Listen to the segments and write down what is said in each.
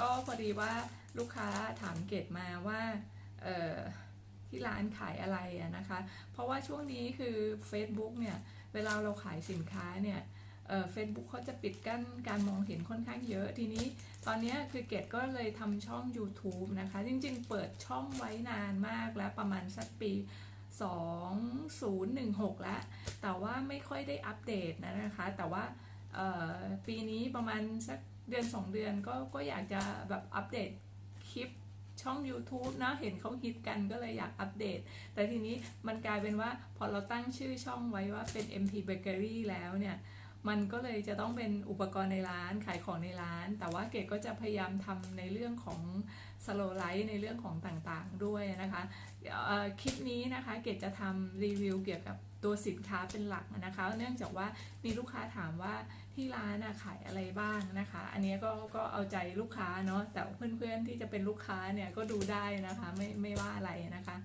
ก็พอดีว่าลูกค้าถามเกดมาว่าที่ร้านขายอะไระนะคะ เพราะว่าช่วงนี้คือ Facebook เนี่ย เวลาเราขายสินค้าเนี่ยเฟซบุ๊กเขาจะปิดกั้นการมองเห็นค่อนข้างเยอะ ทีนี้ตอนนี้คือเกดก็เลยทำช่อง YouTube นะคะ จริงๆ เปิดช่องไว้นานมากแล้วประมาณสักปี 2016 แล้ว แต่ว่าไม่ค่อยได้อัปเดตนะคะ แต่ว่าปีนี้ประมาณสัก เดือน 2 เดือนก็ก็อยากจะแบบอัปเดตคลิปช่อง YouTube นะเห็นเขาฮิตกันก็เลยอยากอัปเดต แต่ทีนี้มันกลายเป็นว่าพอเราตั้งชื่อช่องไว้ว่าเป็น MP Bakery แล้วเนี่ย มันก็เลยจะต้องเป็นอุปกรณ์ในร้านขายของในร้าน แต่ว่าเกดก็จะพยายามทำในเรื่องของสโลไลท์ในเรื่องของต่างๆด้วยนะคะคลิปนี้นะคะเกดจะทำรีวิวเกี่ยวกับตัวสินค้าเป็นหลักนะคะ เนื่องจากว่ามีลูกค้าถามว่าที่ร้านขายอะไรบ้างนะคะ อันนี้ก็ก็เอาใจลูกค้าเนาะแต่เพื่อนๆที่จะเป็นลูกค้าเนี่ยก็ดูได้นะคะไม่ไม่ว่าอะไรนะคะ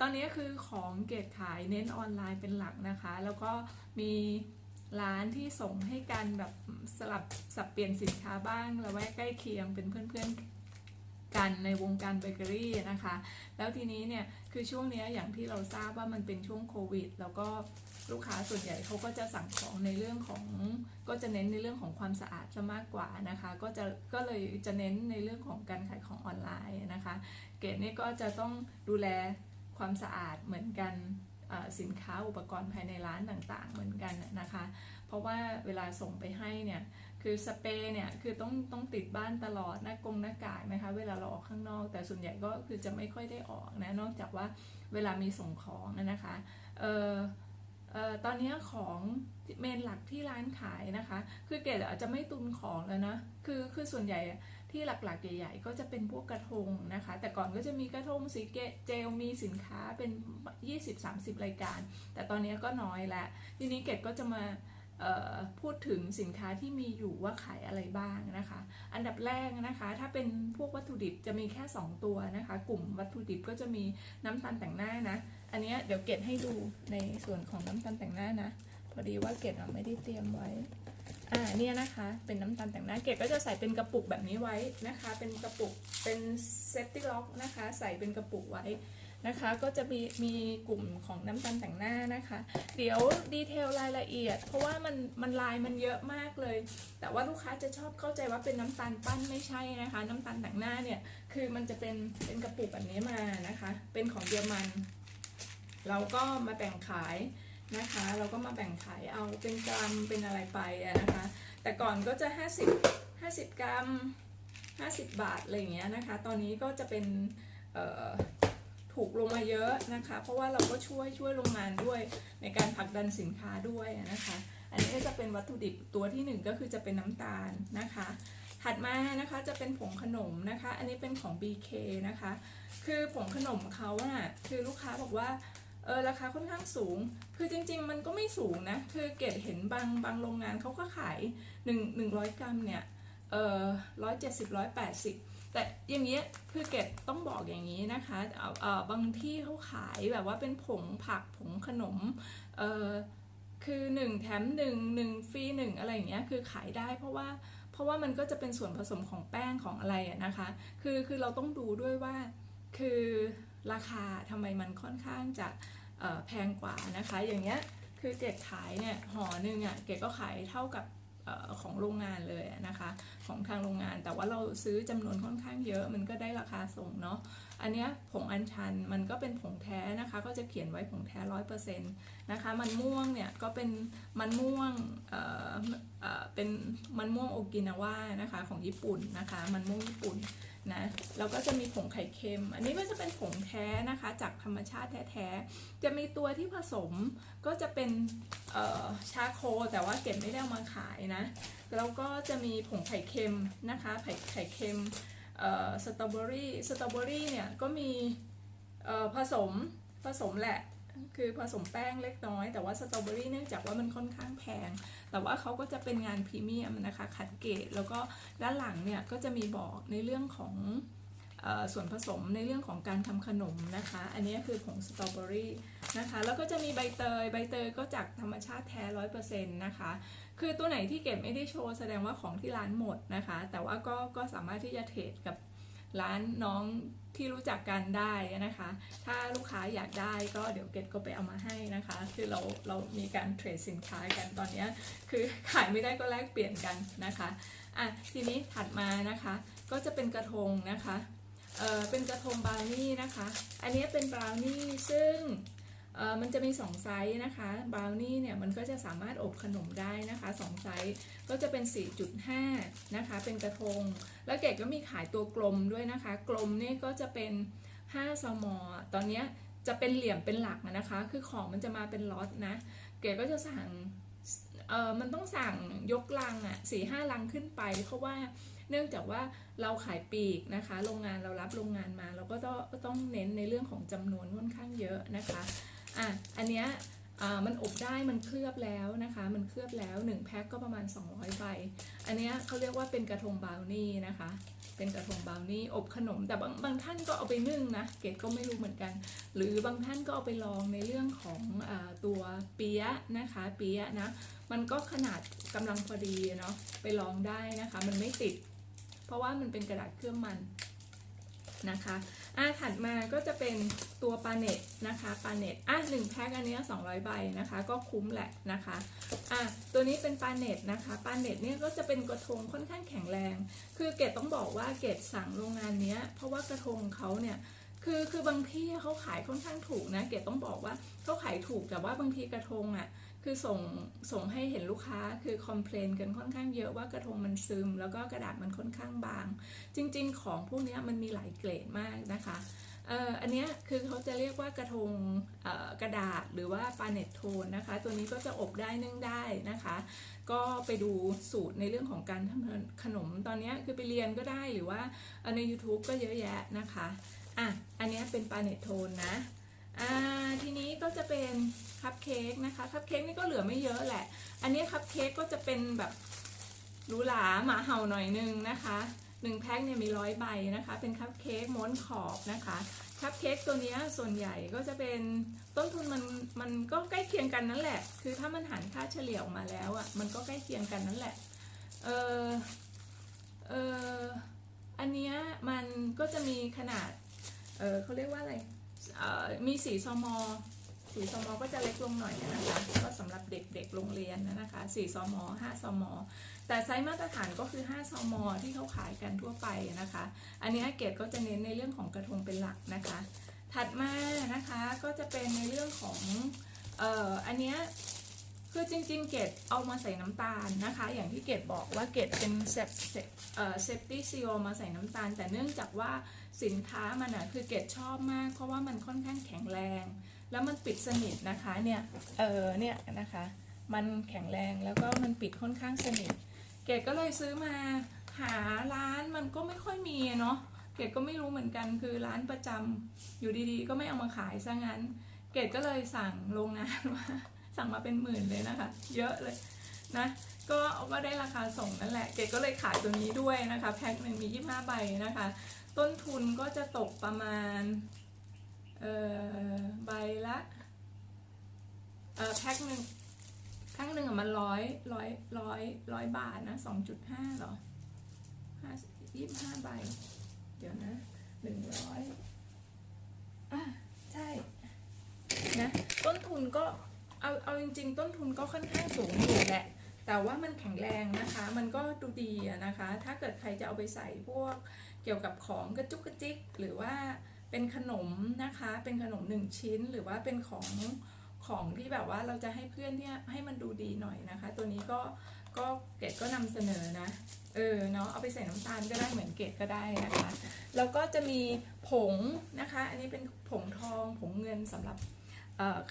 ตอนนี้คือของเกดขายเน้นออนไลน์เป็นหลักนะคะ แล้วก็มี ร้านที่ส่งให้กันแบบสลับสับเปลี่ยนสินค้าบ้างแล้วแวกใกล้เคียงเป็นเพื่อนๆกันในวงการเบเกอรี่นะคะ แล้วทีนี้เนี่ยคือช่วงนี้อย่างที่เราทราบว่ามันเป็นช่วงโควิด แล้วก็ลูกค้าส่วนใหญ่เขาก็จะสั่งของในเรื่องของ ก็จะเน้นในเรื่องของความสะอาดจะมากกว่านะคะ ก็จะก็เลยจะเน้นในเรื่องของการขายของออนไลน์นะคะ เกดนี่ก็จะต้องดูแลความสะอาดเหมือนกัน สินค้าอุปกรณ์ภายในร้านต่างๆ เหมือนกันนะคะ เพราะว่าเวลาส่งไปให้เนี่ยคือสเปรย์เนี่ยคือต้องต้องติดบ้านตลอดหน้ากงหน้ากากนะคะ เวลาเราออกข้างนอก แต่ส่วนใหญ่ก็คือจะไม่ค่อยได้ออกนะนอกจากว่าเวลามีส่งของนะคะเออเออ ตอนนี้ของเมนหลักที่ร้านขายนะคะ คือเกดอาจจะไม่ตุนของแล้วนะ คือคือส่วนใหญ่ที่หลักๆใหญ่ๆ ก็จะเป็นพวกกระทงนะคะ แต่ก่อนก็จะมีกระทงสีเกเจลมีสินค้าเป็น 20-30 รายการ แต่ตอนนี้ก็น้อยแล้ว ทีนี้เกดก็จะมา พูดถึงสินค้าที่มีอยู่ว่าขายอะไรบ้างนะคะ อันดับแรกนะคะ ถ้าเป็นพวกวัตถุดิบจะมีแค่ 2 ตัวนะคะ กลุ่มวัตถุดิบก็จะมีน้ำตาลแต่งหน้านะ อันนี้เดี๋ยวเกดให้ดูในส่วนของน้ำตาลแต่งหน้านะ พอดีว่าเกดอะไม่ได้เตรียมไว้ อ่าเนี่ยนะคะ เป็นน้ำตาลแต่งหน้า เกดก็จะใส่เป็นกระปุกแบบนี้ไว้นะคะ เป็นกระปุก เป็นเซฟตี้ล็อกนะคะ ใส่เป็นกระปุกไว้ นะคะ ก็จะมีมีกลุ่มของน้ำตาลแต่งหน้านะคะ เดี๋ยวดีเทลรายละเอียด เพราะว่ามันมันลายมันเยอะมากเลย แต่ว่าลูกค้าจะชอบเข้าใจว่าเป็นน้ำตาลปั้นไม่ใช่นะคะ น้ำตาลแต่งหน้าเนี่ยคือมันจะเป็นเป็นกระปุกแบบนี้มานะคะ เป็นของเยอรมัน เราก็มาแบ่งขายนะคะ เราก็มาแบ่งขายเอาเป็นกรัมเป็นอะไรไปนะคะ แต่ก่อนก็จะ 50 50 กรัม 50 บาทอะไรอย่างเงี้ยนะคะ ตอนนี้ก็จะเป็นเอ่อ ถูกลงมาเยอะนะคะ เพราะว่าเราก็ช่วยช่วยโรงงานด้วยในการผลักดันสินค้าด้วยนะคะ อันนี้ก็จะเป็นวัตถุดิบตัวที่หนึ่งก็คือจะเป็นน้ำตาลนะคะ ถัดมานะคะจะเป็นผงขนมนะคะ อันนี้เป็นของ BK นะคะ คือผงขนมเขาอะคือลูกค้าบอกว่าเออราคาค่อนข้างสูง คือจริง ๆ มันก็ไม่สูงนะ คือเกดเห็นบางบางโรงงานเขาก็ขาย1 100 กรัมเนี่ย เออร้อยเจ็ดสิบร้อยแปดสิบ แต่อย่างเงี้ยคือเกดต้องบอกอย่างนี้นะคะเอ่อเออบางที่เขาขายแบบว่าเป็นผงผักผงขนมเออคือ 1 แถม1 1ฟรี1อะไรอย่างเงี้ยคือขายได้เพราะว่าเพราะว่ามันก็จะเป็นส่วนผสมของแป้งของอะไรนะคะ คือคือเราต้องดูด้วยว่าคือราคาทำไมมันค่อนข้างจะแพงกว่านะคะ อย่างเงี้ยคือเกดขายเนี่ยห่อหนึ่งอะเกดก็ขายเท่ากับ ของโรงงานเลยนะคะของทางโรงงาน แต่ว่าเราซื้อจำนวนค่อนข้างเยอะมันก็ได้ราคาส่งเนาะอันเนี้ยผงอัญชันมันก็เป็นผงแท้นะคะ ก็จะเขียนไว้ผงแท้ร้อยเปอร์เซ็นต์นะคะมันม่วงเนี่ยก็เป็นมันม่วงเอ่อเอ่อเป็นมันม่วงโอกินาว่านะคะของญี่ปุ่นนะคะมันม่วงญี่ปุ่น นะแล้วก็จะมีผงไข่เค็ม อันนี้ก็จะเป็นผงแท้นะคะ จากธรรมชาติแท้ๆ จะมีตัวที่ผสมก็จะเป็นชาโค แต่ว่าเก็บไม่ได้ามาขายนะ แล้วก็จะมีผงไข่เค็มนะคะ ไข่ไข่เค็มสตรอเบอรี่ สตรอเบอรี่เนี่ยก็มีผสมผสมแหละ คือผสมแป้งเล็กน้อย แต่ว่าสตรอเบอรี่เนื่องจากว่ามันค่อนข้างแพง แต่ว่าเขาก็จะเป็นงานพรีเมียมนะคะขัดเกรดแล้วก็ด้านหลังเนี่ยก็จะมีบอกในเรื่องของออส่วนผสมในเรื่องของการทำขนมนะคะ อันนี้คือผงสตรอเบอรี่นะคะ แล้วก็จะมีใบเตย ใบเตยก็จากธรรมชาติแท้ร้อยเปอร์เซ็นต์นะคะ คือตัวไหนที่เก็บไม่ได้โชว์แสดงว่าของที่ร้านหมดนะคะ แต่ว่าก็ก็สามารถที่จะเทรดกับร้านน้อง ที่รู้จักกันได้นะคะ ถ้าลูกค้าอยากได้ก็เดี๋ยวเกดก็ไปเอามาให้นะคะ คือเราเรามีการเทรดสินค้ากันตอนนี้ คือขายไม่ได้ก็แลกเปลี่ยนกันนะคะอะทีนี้ถัดมานะคะ ก็จะเป็นกระทงนะคะเออเป็นกระทงบราวนี่นะคะ อันนี้เป็นบราวนี่ซึ่ง มันจะมี 2 ไซส์นะคะบราวนี่เนี่ยมันก็จะสามารถอบขนมได้นะคะ2ไซส์ก็จะเป็น 4.5 นะคะ เป็นกระทง แล้วเกดก็มีขายตัวกลมด้วยนะคะ กลมเนี่ยก็จะเป็น5สมอตอนนี้จะเป็นเหลี่ยมเป็นหลักนะคะ คือของมันจะมาเป็นล็อตนะ เกดก็จะสั่งเออมันต้องสั่งยกลังอะสี่ห้าลังขึ้นไป เพราะว่าเนื่องจากว่าเราขายปีกนะคะ โรงงานเรารับโรงงานมา เราก็ต้องต้องเน้นในเรื่องของจำนวนค่อนข้างเยอะนะคะ อะอันเนี้ยอ่ามันอบได้มันเคลือบแล้วนะคะ มันเคลือบแล้ว1แพ็คก็ประมาณ 200ใบอันเนี้ยเขาเรียกว่าเป็นกระทงบาวนี่นะคะ เป็นกระทงบาวนี่อบขนมแต่บางบางท่านก็เอาไปนึ่งนะเกดก็ไม่รู้เหมือนกัน หรือบางท่านก็เอาไปลองในเรื่องของอาตัวเปี๊ยะนะคะ เปี๊ยะนะมันก็ขนาดกำลังพอดีเนาะไปลองได้นะคะ มันไม่ติด เพราะว่ามันเป็นกระดาษเคลือบมัน นะคะอะถัดมาก็จะเป็นตัวปาเน็ตนะคะปาเน็ตอะหนึ่งแพ็คอันเนี้ย200 ใบนะคะ ก็คุ้มแหละนะคะอะตัวนี้เป็นปาเน็ตนะคะปาเน็ตเนี่ยก็จะเป็นกระทงค่อนข้างแข็งแรง คือเกดต้องบอกว่าเกดสั่งโรงงานเนี้ย เพราะว่ากระทงเขาเนี่ยคือคือบางที่เขาขายค่อนข้างถูกนะ เกดต้องบอกว่าเขาขายถูกแต่ว่าบางทีกระทงอะ คือส่งส่งให้เห็นลูกค้าคือคอมเพลนกันค่อนข้างเยอะว่ากระทงมันซึม แล้วก็กระดาษมันค่อนข้างบาง จริง ๆ ของพวกนี้มันมีหลายเกรดมากนะคะเอ่ออันนี้คือเขาจะเรียกว่ากระทงกระดาษหรือว่าปาเนตโทนนะคะ ตัวนี้ก็จะอบได้นึ่งได้นะคะ ก็ไปดูสูตรในเรื่องของการทำขนมตอนนี้คือไปเรียนก็ได้หรือว่าใน YouTube ก็เยอะแยะนะคะอะอันนี้เป็นปาเนตโทนนะ อ่าทีนี้ก็จะเป็นคัพเค้กนะคะคัพเค้กนี่ก็เหลือไม่เยอะแหละ อันนี้คัพเค้กก็จะเป็นแบบหรูหราหมาเห่าหน่อยนึงนะคะหนึ่งแพ็คเนี่ยมีร้อยใบนะคะ เป็นคัพเค้กม้วนขอบนะคะคัพเค้กตัวนี้ส่วนใหญ่ก็จะเป็นต้นทุนมันมันก็ใกล้เคียงกันนั่นแหละ คือถ้ามันหารค่าเฉลี่ยออกมาแล้วอะ่ะมันก็ใกล้เคียงกันนั่นแหละเออเอออันเนี้ยมันก็จะมีขนาดเออเขาเรียกว่าอะไร มีสีซมสีซมก็จะเล็กลงหน่อยนะคะ ก็สำหรับเด็กๆโรงเรียนนะคะสีซมห้าซมแต่ไซส์มาตรฐานก็คือ5ซมที่เขาขายกันทั่วไปนะคะ อันนี้เกดก็จะเน้นในเรื่องของกระทงเป็นหลักนะคะ ถัดมานะคะก็จะเป็นในเรื่องของเอ่ออันเนี้ยคือจริงๆ เกดเอามาใส่น้ำตาลนะคะ อย่างที่เกดบอกว่าเกดเป็นเซฟเซฟตี้ซีลมาใส่น้ำตาล แต่เนื่องจากว่า สินค้ามันอะคือเกดชอบมาก เพราะว่ามันค่อนข้างแข็งแรง แล้วมันปิดสนิทนะคะเนี่ยเออเนี่ยนะคะ มันแข็งแรงแล้วก็มันปิดค่อนข้างสนิท เกดก็เลยซื้อมาหาร้านมันก็ไม่ค่อยมีเนาะเกดก็ไม่รู้เหมือนกันคือร้านประจำอยู่ดีๆ ก็ไม่เอามาขายซะงั้น เกดก็เลยสั่งโรงงานว่าสั่งมาเป็นหมื่นเลยนะคะ เยอะเลยนะก็ก็ได้ราคาส่งนั่นแหละ เกดก็เลยขายตัวนี้ด้วยนะคะ แพ็คหนึ่งมี 25 ใบนะคะ ต้นทุนก็จะตกประมาณใบละแพ็คหนึ่งแพ็คหนึ่งอะมันร้อยร้อยร้อยร้อยบาทนะสองจุดห้าหรอห้ายี่ห้าใบ เดี๋ยวนะหนึ่งร้อยอะใช่นะต้นทุนก็เอาเอาจริง ๆ ต้นทุนก็ค่อนข้างสูงอยู่แหละ แต่ว่ามันแข็งแรงนะคะ มันก็ดูดีนะคะ ถ้าเกิดใครจะเอาไปใส่พวกเกี่ยวกับของกระจุกกระจิก หรือว่าเป็นขนมนะคะ เป็นขนมหนึ่งชิ้น หรือว่าเป็นของของที่แบบว่าเราจะให้เพื่อนที่ยให้มันดูดีหน่อยนะคะ ตัวนี้ก็ก็เกดก็นำเสนอนะ เออเนาะเอาไปใส่น้ำตาลก็ได้เหมือนเกดก็ได้นะคะ แล้วก็จะมีผงนะคะ อันนี้เป็นผงทองผงเงินสำหรับ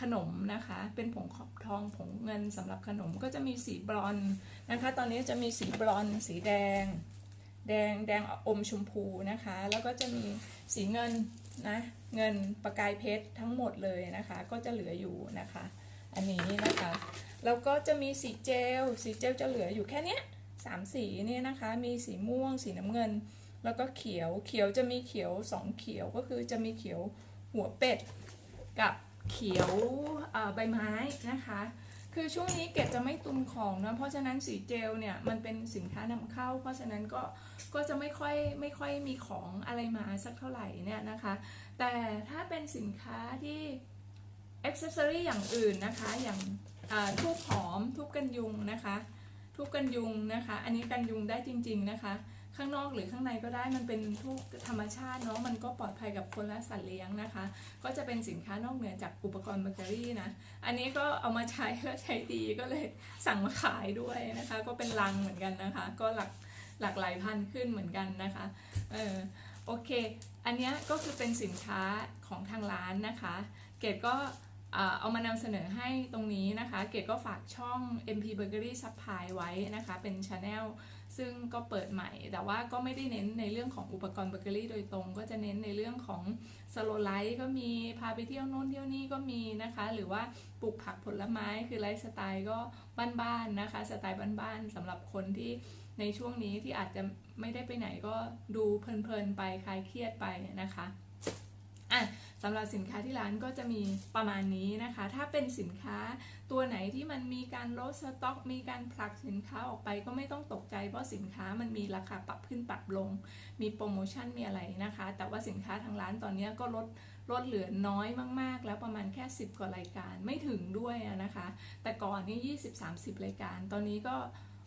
ขนมนะคะ เป็นผงขอบทองผงเงินสำหรับขนมก็จะมีสีบรอนนะคะ ตอนนี้จะมีสีบรอนสีแดง แดงแดงอมชมพูนะคะ แล้วก็จะมีสีเงินนะเงินประกายเพชรทั้งหมดเลยนะคะ ก็จะเหลืออยู่นะคะ อันนี้นะคะ แล้วก็จะมีสีเจล สีเจลจะเหลืออยู่แค่นี้สามสีนี่นะคะ มีสีม่วง สีน้ำเงิน แล้วก็เขียวเขียวจะมีเขียวสองเขียวก็คือจะมีเขียวหัวเป็ดกับ เขียวใบไม้นะคะ คือช่วงนี้เกดจะไม่ตุนของนะเพราะฉะนั้นสีเจลเนี่ยมันเป็นสินค้านำเข้า เพราะฉะนั้นก็ก็จะไม่ค่อยไม่ค่อยมีของอะไรมาสักเท่าไหร่เนี่ยนะคะ แต่ถ้าเป็นสินค้าที่อ c เซ s ซอรี่อย่างอื่นนะคะ อย่างทูบหอมทูบกันยุงนะคะทูบกันยุงนะคะ อันนี้กันยุงได้จริง ๆนะคะ ข้างนอกหรือข้างในก็ได้มันเป็นทูบธรรมชาติเนาะมันก็ปลอดภัยกับคนและสัตว์เลี้ยงนะคะ ก็จะเป็นสินค้านอกเหนือจากอุปกรณ์เบเกอรี่นะอันนี้ก็เอามาใช้แล้วใช้ดีก็เลยสั่งมาขายด้วยนะคะ ก็เป็นลังเหมือนกันนะคะ ก็หลักหลักหลายพันขึ้นเหมือนกันนะคะเออโอเค อันนี้ก็คือเป็นสินค้าของทางร้านนะคะ เกดก็เอามานำเสนอให้ตรงนี้นะคะ เกดก็ฝากช่อง MP Bakery Supply ไว้นะคะ เป็น Channel ซึ่งก็เปิดใหม่ แต่ว่าก็ไม่ได้เน้นในเรื่องของอุปกรณ์เบเกอรี่โดยตรง ก็จะเน้นในเรื่องของสโลไลท์ก็มีพาไปเที่ยวโน่นเที่ยวนี่ก็มีนะคะ หรือว่าปลูกผักผลไม้คือไลฟ์สไตล์ก็บ้านๆนะคะ สไตล์บ้านๆสำหรับคนที่ในช่วงนี้ที่อาจจะไม่ได้ไปไหนก็ดูเพลินๆไปคลายเครียดไปนะคะอะ สำหรับสินค้าที่ร้านก็จะมีประมาณนี้นะคะ ถ้าเป็นสินค้าตัวไหนที่มันมีการลดสต็อก มีการผลักสินค้าออกไปก็ไม่ต้องตกใจ เพราะสินค้ามันมีราคาปรับขึ้นปรับลง มีโปรโมชั่นมีอะไรนะคะ แต่ว่าสินค้าทางร้านตอนนี้ก็ลดลดเหลือน้อยมาก ๆ แล้วประมาณแค่ 10 กว่ารายการไม่ถึงด้วยนะคะ แต่ก่อนนี่20-30 รายการ ตอนนี้ก็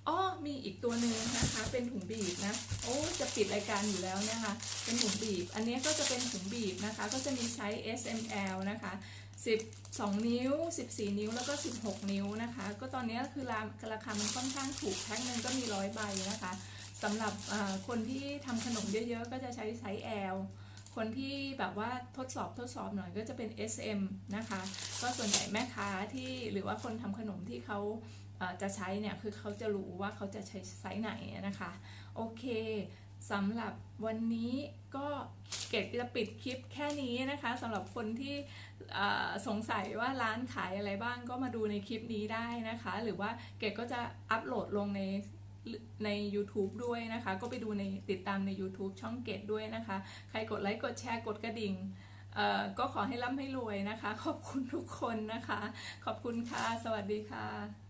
อ้อมีอีกตัวหนึ่งนะคะ เป็นถุงบีบนะ โอ้จะปิดรายการอยู่แล้วนะคะ เป็นถุงบีบ อันนี้ก็จะเป็นถุงบีบนะคะ ก็จะมีไซส์ S M L นะคะ12 นิ้ว 14 นิ้ว แล้วก็ 16 นิ้วนะคะ ก็ตอนนี้คือราราคามันค่อนข้างถูกแพ็คหนึ่งก็มีร้อยใบนะคะสำหรับคนที่ทำขนมเยอะๆ ก็จะใช้ไซส์ L คนที่แบบว่าทดสอบทดสอบหน่อยก็จะเป็น SM นะคะ ก็ส่วนใหญ่แม่ค้าที่หรือว่าคนทำขนมที่เขา จะใช้เนี่ยคือเขาจะรู้ว่าเขาจะใช้ไซส์ไหนนะคะ โอเคสำหรับวันนี้ก็เกดจะปิดคลิปแค่นี้นะคะสำหรับคนที่สงสัยว่าร้านขายอะไรบ้างก็มาดูในคลิปนี้ได้นะคะ หรือว่าเกดก็จะอัปโหลดลงในใน YouTube ด้วยนะคะ ก็ไปดูในติดตามใน YouTube ช่องเกดด้วยนะคะ ใครกดไลค์กดแชร์กดกระดิ่งก็ขอให้ร่ำให้รวยนะคะ ขอบคุณทุกคนนะคะ ขอบคุณค่ะ สวัสดีค่ะ